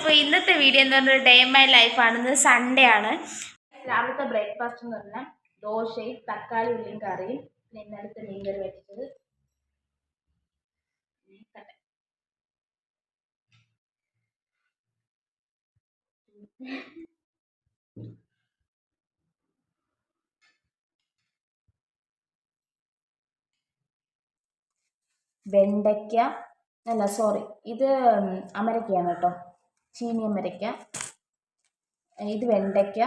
അപ്പോൾ ഇന്നത്തെ വീഡിയോ എന്ന് പറഞ്ഞാൽ ഡേ മൈ ലൈഫാണ് ഇന്ന് സൺഡേ ആണ്. രാവിലത്തെ ബ്രേക്ക്ഫാസ്റ്റ് എന്ന് പറഞ്ഞാൽ ദോശയും തക്കാളി ഉള്ളിയും കറിയും പിന്നെ ഇന്നലത്തെ മീൻകറി വെച്ചത് വെണ്ടയ്ക്ക അല്ല സോറി ഇത് അമരക്കയാണ് കേട്ടോ. ചീനി വരയ്ക്ക ഇത് വെണ്ടയ്ക്ക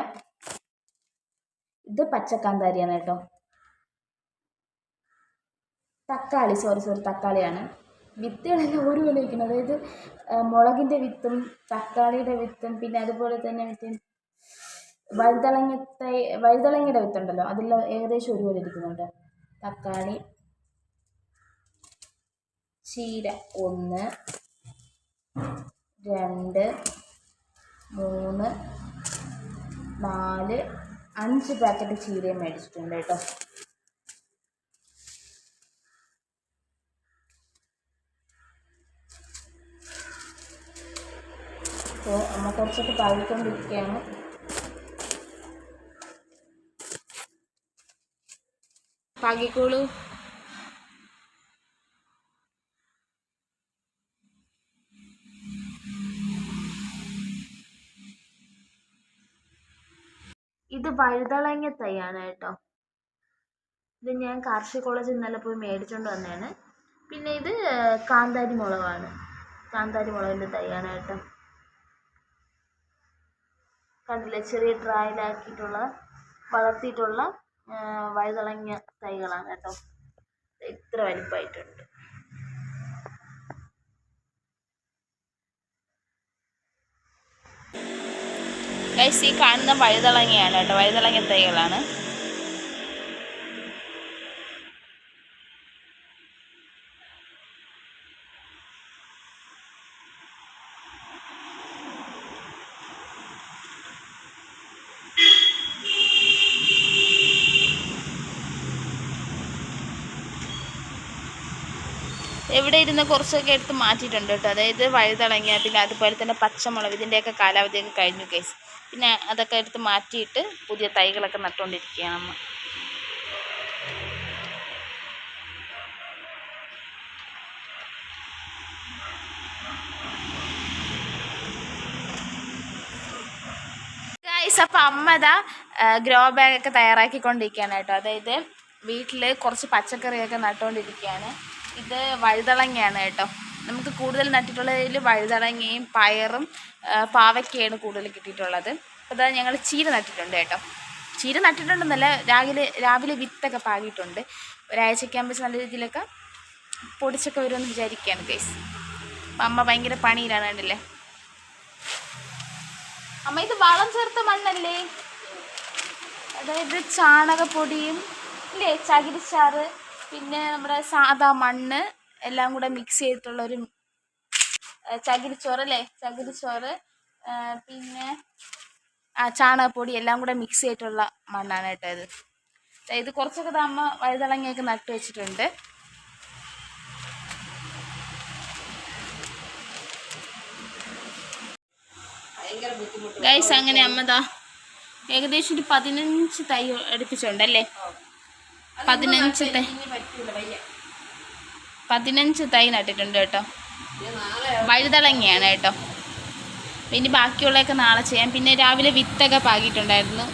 ഇത് പച്ചക്കാന്താരിയാണ് കേട്ടോ. തക്കാളി സോറി സോറി തക്കാളിയാണ്. വിത്തുകളെല്ലാം ഒരു വില ഇരിക്കുന്നത് അതായത് മുളകിന്റെ വിത്തും തക്കാളിയുടെ വിത്തും പിന്നെ അതുപോലെ തന്നെ വിത്ത് വഴുതളങ്ങ തൈ വഴുതളങ്ങയുടെ വിത്തുണ്ടല്ലോ അതെല്ലാം ഏകദേശം ഒരുപോലെ ഇരിക്കുന്നുണ്ട് തക്കാളി ചീര ഒന്ന് രണ്ട് മൂന്ന് നാല് അഞ്ച് പാക്കറ്റ് ചീരയും മേടിച്ചിട്ടുണ്ട് കേട്ടോ. അപ്പോൾ അമ്മ കുറച്ചൊക്കെ പാകിക്കൊണ്ടിരിക്കുകയാണ് പാകിക്കോളൂ. ഇത് വഴുതളങ്ങ തൈയാണ് കേട്ടോ. ഇത് ഞാൻ കാർഷിക കോളേജിൽ ഇന്നലെ പോയി മേടിച്ചുകൊണ്ട് വന്നതാണ് പിന്നെ ഇത് കാന്താരി മുളകാണ്. കാന്താരി മുളകിന്റെ തൈയാണ് കേട്ടോ. കണ്ടില്ലേ? ചെറിയ ഡ്രായിലാക്കിയിട്ടുള്ള വളർത്തിയിട്ടുള്ള വഴുതളങ്ങ തൈകളാണ് കേട്ടോ. ഇത്ര വലിപ്പമായിട്ടുണ്ട്. ഗൈസ് ഈ കാണുന്ന വഴുതളങ്ങയാണ് കേട്ടോ. വഴുതളങ്ങ തൈകളാണ്. എവിടെ ഇരുന്ന് കുറച്ചൊക്കെ എടുത്ത് മാറ്റിയിട്ടുണ്ട് കേട്ടോ. അതായത് വഴുതളങ്ങിയ പിന്നെ അതുപോലെ തന്നെ പച്ചമുളക് ഇതിന്റെയൊക്കെ കാലാവധിയൊക്കെ കഴിഞ്ഞു കേസ് പിന്നെ അതൊക്കെ എടുത്ത് മാറ്റിയിട്ട് പുതിയ തൈകളൊക്കെ നട്ടുകൊണ്ടിരിക്കുകയാണ് ഗൈസ് അപ്പം അമ്മ ഇതാ ഗ്രോ ബാഗൊക്കെ തയ്യാറാക്കിക്കൊണ്ടിരിക്കുകയാണ് കേട്ടോ. അതായത് വീട്ടിൽ കുറച്ച് പച്ചക്കറിയൊക്കെ നട്ടുകൊണ്ടിരിക്കുകയാണ്. ഇത് വഴുതളങ്ങയാണ് കേട്ടോ. നമുക്ക് കൂടുതൽ നട്ടിട്ടുള്ളതിൽ വഴുതടങ്ങയും പയറും പാവയ്ക്കയാണ് കൂടുതൽ കിട്ടിയിട്ടുള്ളത്. അപ്പോൾ അതാ ഞങ്ങൾ ചീര നട്ടിട്ടുണ്ട് കേട്ടോ. ചീര നട്ടിട്ടുണ്ടെന്നല്ല രാവിലെ രാവിലെ വിത്തൊക്കെ പാകിയിട്ടുണ്ട്. ഒരാഴ്ചയ്ക്കാകുമ്പോൾ നല്ല രീതിയിലൊക്കെ പൊടിച്ചൊക്കെ വരുമെന്ന് വിചാരിക്കുകയാണ് ഗൈസ് അപ്പം അമ്മ ഭയങ്കര പണിയിലാണ് കണ്ടില്ലേ? അമ്മ ഇത് വളം ചേർത്ത മണ്ണല്ലേ? അതായത് ചാണകപ്പൊടിയും ഇല്ലേ ചകിരിച്ചാറ് പിന്നെ നമ്മുടെ സാധാ മണ്ണ് എല്ലാം കൂടെ മിക്സ് ചെയ്തിട്ടുള്ള ചെയ്തിട്ടുള്ളൊരു ചകിരിച്ചോറ് അല്ലേ? ചകിരിച്ചോറ് പിന്നെ ആ ചാണകപ്പൊടി എല്ലാം കൂടെ മിക്സ് ചെയ്തിട്ടുള്ള മണ്ണാണ് കേട്ടോ ഇത്. ഇത് കുറച്ചൊക്കെ അമ്മ വഴുതളങ്ങിയൊക്കെ നട്ടു വെച്ചിട്ടുണ്ട്. ഗൈസ് അങ്ങനെ അമ്മതാ ഏകദേശം ഒരു പതിനഞ്ച് തൈ എടുപ്പിച്ചുണ്ടല്ലേ പതിനഞ്ച് തൈ. പതിനഞ്ച് തൈ നട്ടിട്ടുണ്ട് കേട്ടോ. വഴുതളങ്ങിയാണ് കേട്ടോ. പിന്നെ ബാക്കിയുള്ളതൊക്കെ നാളെ ചെയ്യാം. പിന്നെ രാവിലെ വിത്തൊക്കെ പാകിയിട്ടുണ്ടായിരുന്നു.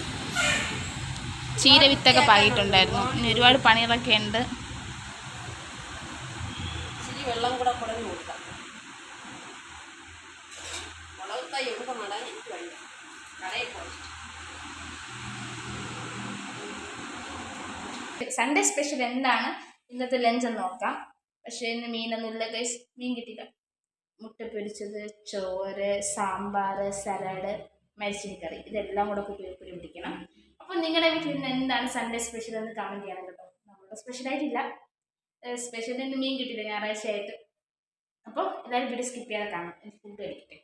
ചീര വിത്തൊക്കെ പാകിയിട്ടുണ്ടായിരുന്നു. ഇനി ഒരുപാട് പണികളൊക്കെ ഉണ്ട്. വെള്ളം കൂടെ കുടഞ്ഞു കൊടുക്കാം. മുളക് തൈ എവിടെ നടാൻ എനിക്ക് വയ്യ. കടയിൽ പോയി. സൺഡേ സ്പെഷ്യൽ എന്താണ്? ഇന്നത്തെ ലഞ്ച് എന്ന് നോക്കാം. പക്ഷേ ഇന്ന് മീനൊന്നുമില്ല കൈസ് മീൻ കിട്ടില്ല മുട്ട പൊരിച്ചത് ചോറ് സാമ്പാർ സലാഡ് മരിച്ചിനി കറി. ഇതെല്ലാം കൂടെ കുപ്പി കൂടി പിടിക്കണം. അപ്പോൾ നിങ്ങളുടെ വീട്ടിൽ ഇന്ന് എന്താണ് സൺഡേ സ്പെഷ്യൽ എന്ന് കമന്റ് ചെയ്യണം കേട്ടോ നമ്മുടെ സ്പെഷ്യലായിട്ടില്ല സ്പെഷ്യൽ ഇന്ന് മീൻ കിട്ടില്ല ഞായറാഴ്ച ആയിട്ട് അപ്പോൾ എല്ലാവരും വീഡിയോ സ്കിപ്പ് ചെയ്യാതെ കാണാം ഫുഡ് കഴിക്കട്ടെ.